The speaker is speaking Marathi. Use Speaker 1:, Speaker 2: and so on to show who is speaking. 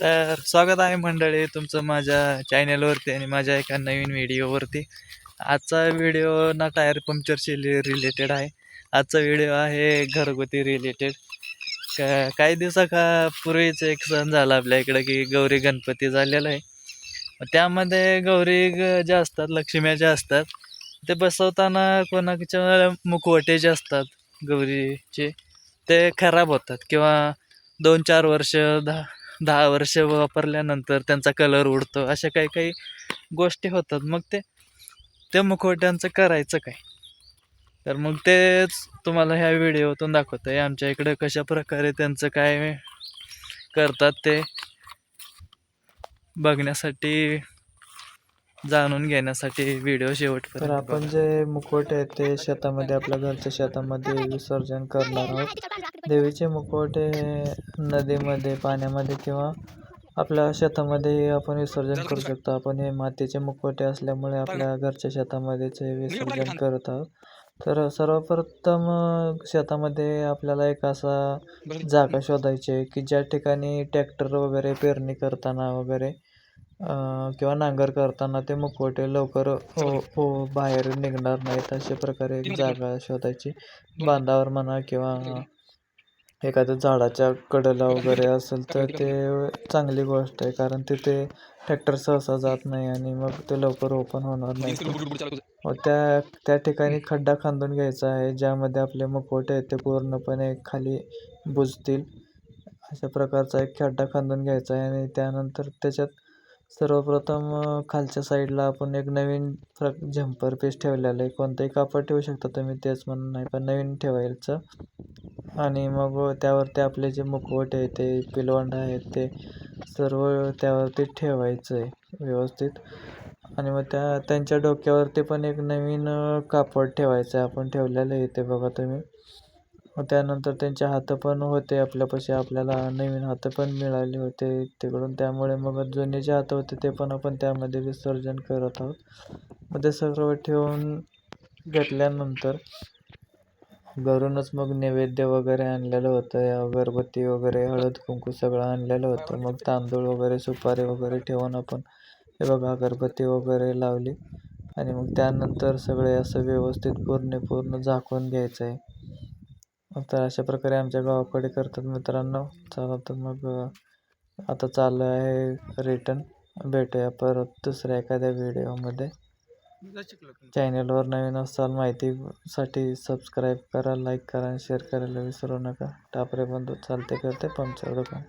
Speaker 1: तर स्वागत आहे मंडळी तुमचं माझ्या चॅनेलवरती आणि माझ्या एका नवीन व्हिडिओवरती आजचा व्हिडिओ ना टायर पंक्चरशी रिलेटेड आहे. आजचा व्हिडिओ आहे घरगुती रिलेटेड का काही दिवसा का पूर्वीच एक सण झाला आपल्या इकडं की गौरी गणपती झालेला आहे. त्यामध्ये गौरी ग- ज्या असतात लक्ष्म्या ज्या असतात ते बसवताना कोणाच्या मुखवटे जे असतात गौरीचे ते खराब होतात किंवा दोन चार वर्ष दहा दहा वर्ष वापरल्यानंतर त्यांचा कलर उडतो. अशा काही काही गोष्टी होतात. मग ते त्या मुखवट्यांचं करायचं काय? तर मग तेच तुम्हाला ह्या व्हिडिओतून दाखवतं. आहे आमच्या इकडे कशा प्रकारे त्यांचं काय करतात ते बघण्यासाठी जाणून घेण्यासाठी व्हिडिओ
Speaker 2: तर
Speaker 1: शेवटपर्यंत
Speaker 2: आपण. जे मुखवटे आहेत ते शेतामध्ये आपल्या घरच्या शेतामध्ये विसर्जन करणार आहोत. देवीचे मुखवटे हे नदीमध्ये पाण्यामध्ये किंवा आपल्या शेतामध्ये आपण विसर्जन करू शकतो. आपण हे मातीचे मुखवटे असल्यामुळे आपल्या घरच्या शेतामध्येच हे विसर्जन करत आहोत. तर सर्वप्रथम शेतामध्ये आपल्याला एक असा जागा शोधायची आहे की ज्या ठिकाणी ट्रॅक्टर वगैरे पेरणी करताना वगैरे किंवा नांगर करताना ते मुखवटे लवकर हो हो बाहेर निघणार नाहीत अशा प्रकारे एक जागा शोधायची. बांधावर म्हणा किंवा एखाद्या झाडाच्या कडेला वगैरे असेल तर ते चांगली गोष्ट आहे. कारण तिथे ट्रॅक्टर सहसा जात नाही आणि मग ते लवकर ओपन होणार नाही. व त्या त्या ठिकाणी खड्डा खांदून घ्यायचा आहे ज्यामध्ये आपले मुखवटे आहेत ते पूर्णपणे खाली बुजतील. अशा प्रकारचा एक खड्डा खांदून घ्यायचा आहे आणि त्यानंतर त्याच्यात सर्वप्रथम खालच्या साईडला आपण एक नवीन प्र झंपर पीस ठेवलेलं आहे. कोणतंही कापड ठेवू शकता तुम्ही तेच म्हणून नाही पण नवीन ठेवायचं. आणि मग त्यावरती आपले जे मुखवटे आहेत ते पिलवंड आहेत ते सर्व त्यावरती ठेवायचं आहे व्यवस्थित. आणि मग त्या त्यांच्या डोक्यावरती पण एक नवीन कापड ठेवायचं आहे आपण ठेवलेलं आहे ते बघा तुम्ही. मग त्यानंतर त्यांचे हात पण होते आपल्यापाशी आपल्याला नवीन हात पण मिळाले होते तिकडून. त्यामुळे मग जुने जे हात होते ते पण आपण त्यामध्ये विसर्जन करत आहोत. मग ते सर्व ठेवून घेतल्यानंतर घरूनच मग नैवेद्य वगैरे आणलेलं होतं. अगरबत्ती वगैरे हळद कुंकू सगळं आणलेलं होतं. मग तांदूळ वगैरे सुपारी वगैरे ठेवून आपण हे बघा अगरबत्ती वगैरे लावली. आणि मग त्यानंतर सगळे असं व्यवस्थित पूर्ण पूर्ण झाकून घ्यायचं आहे. तर अशा प्रकारे आमच्या गावाकडे करतात मित्रांनो. चला तर मग आता चालू आहे रिटर्न भेटूया परत दुसऱ्या एखाद्या व्हिडिओमध्ये चॅनलवर नवीन असाल माहितीसाठी सबस्क्राईब करा लाईक करा आणि शेअर करायला विसरू नका. टापरे बंधू चालते करते पंक्चर दुकान